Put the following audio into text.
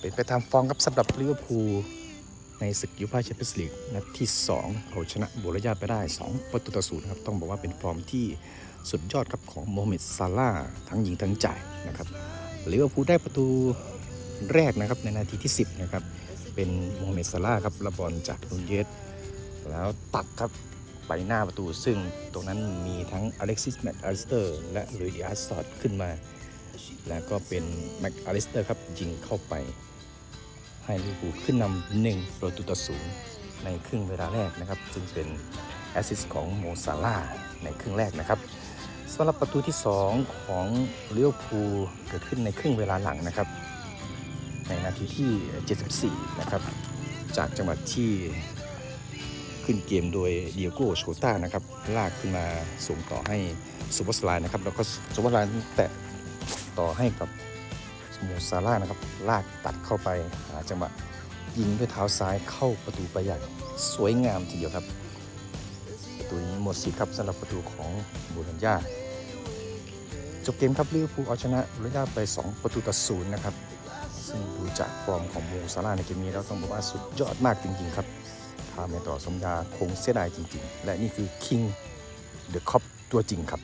เป็นไปตามฟอร์มครับสำหรับลิเวอร์พูลในศึกยูฟ่าแชมเปี้ยนส์ลีกนัดที่2เอาชนะโบรยาไปได้ 2 ประตูต่อศูนย์ครับ ต้องบอกว่าเป็นฟอร์มที่สุดยอดครับของโมฮัมเหม็ดซาลาทั้งยิงทั้งจ่ายนะครับลิเวอร์พูลได้ประตูแรกนะครับในนาทีที่ 10นะครับเป็นโมฮัมเหม็ดซาลาครับระบอลจากนุนเยสแล้วตัดครับไปหน้าประตูซึ่งตรงนั้นมีทั้งอเล็กซิสแมคอาริสเตอร์และลุยดิอาสซอดขึ้นมา แล้วก็เป็นแม็กอาริสเตอร์ครับยิงเข้าไป ให้ลิเวอร์พูลขึ้นนำหนึ่งประตูต่อศูนย์ในครึ่งเวลาแรกนะครับ ซึ่งเป็นแอสซิสต์ของโมซาลาในครึ่งแรกนะครับสำหรับประตูที่ 2 ของลิเวอร์พูลเกิดขึ้นในครึ่งเวลาหลังนะครับ ในนาทีที่ 74 นะครับ จากจังหวะที่ขึ้นเกมโดยเดียโก้โชต้านะครับ ลากขึ้นมาส่งต่อให้ซูเปอร์สไลน์นะครับ แล้วก็ซูเปอร์สไลน์แตะ ต่อให้กับโมซาร่าห์นะครับ ลากตัดเข้าไปหาจังหวะยิงด้วยเท้าซ้ายเข้าประตูไปอย่างสวยงามทีเดียวครับ ประตูนี้หมดสิทธิ์ครับสำหรับประตูของบูรัญญาจบเกมครับลิเวอร์พูลเอาชนะบูรัญญาไป 2 ประตูต่อศูนย์นะครับซึ่งดูจากฟอร์มของโมซาร่าในเกมนี้แล้วต้องบอกว่าสุดยอดมากจริงๆครับถ้าไม่ต่อสัญาคงเสียดายจริงๆ และนี่คือคิงเดอะคอปตัวจริงครับ